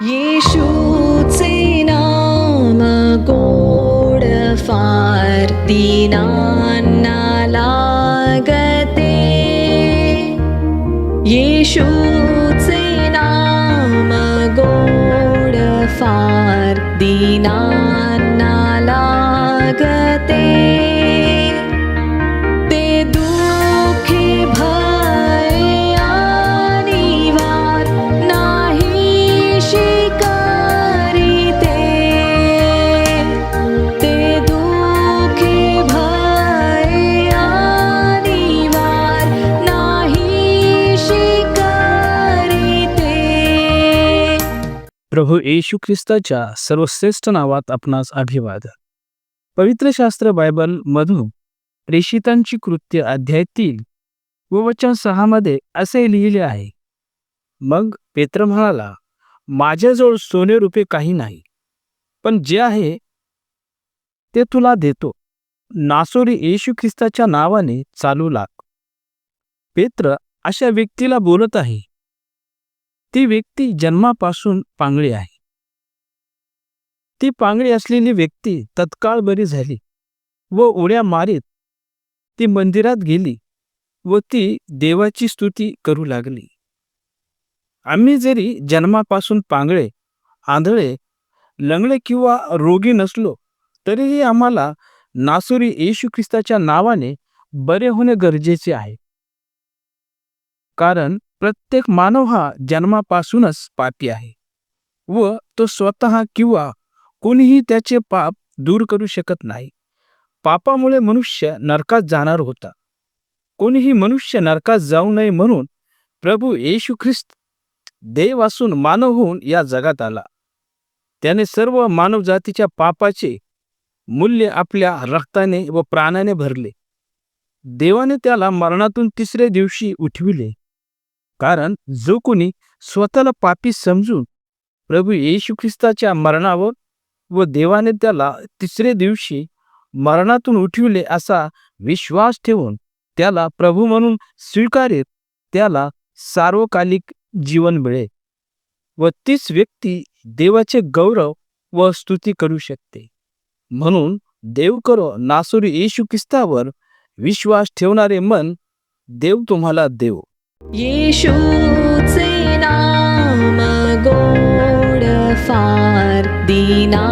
ेषु चेनां गोडीनाला गते येषु सेनाम गोडफार्तिनालागते प्रभू येशू ख्रिस्ताच्या सर्वश्रेष्ठ नावात आपणास अभिवादन. पवित्र शास्त्र बायबल मधून प्रेषितांची कृत्य अध्याय तीन व वचन सहामध्ये असे लिहिले आहे. मग पेत्र म्हणाला माझ्याजवळ सोने रुपे काही नाही पण जे आहे ते तुला देतो. नासोरी येशू ख्रिस्ताच्या नावाने चालू लाग. पेत्र अशा व्यक्तीला बोलत आहे ती व्यक्ती जन्मापासून पांगळी आहे. ती पांगळी असलेली व्यक्ती तत्काळ बरी झाली व उड्या मारीत ती मंदिरात गेली व ती देवाची स्तुती करू लागली. आम्ही जरी जन्मापासून पांगळे आंधळे लंगडे किंवा रोगी नसलो तरीही आम्हाला नासुरी येशू ख्रिस्ताच्या नावाने बरे होणे गरजेचे आहे. कारण प्रत्येक मानव हा जन्मापासूनच पापी आहे. व तो स्वतः किंवा कोणीही त्याचे पाप दूर करू शकत नाही. पापामुळे मनुष्य नरकात जाणार होता. कोणीही मनुष्य नरकात जाऊ नये म्हणून प्रभू येशू ख्रिस्त देव असून मानव होऊन या जगात आला. त्याने सर्व मानवजातीच्या पापाचे मूल्य आपल्या रक्ताने व प्राणाने भरले. देवाने त्याला मरणातून तिसऱ्या दिवशी उठविले. कारण जो कोणी स्वतःला पापी समजून प्रभू येशू ख्रिस्ताच्या मरणावर व देवाने त्याला तिसरे दिवशी मरणातून उठविले असा विश्वास ठेवून त्याला प्रभू म्हणून स्वीकारित त्याला सार्वकालिक जीवन मिळे व तीच व्यक्ती देवाचे गौरव व स्तुती करू शकते. म्हणून देव करो नासुरी येशू ख्रिस्तावर विश्वास ठेवणारे मन देव तुम्हाला देव. येशूचे नाम गोड फार दीना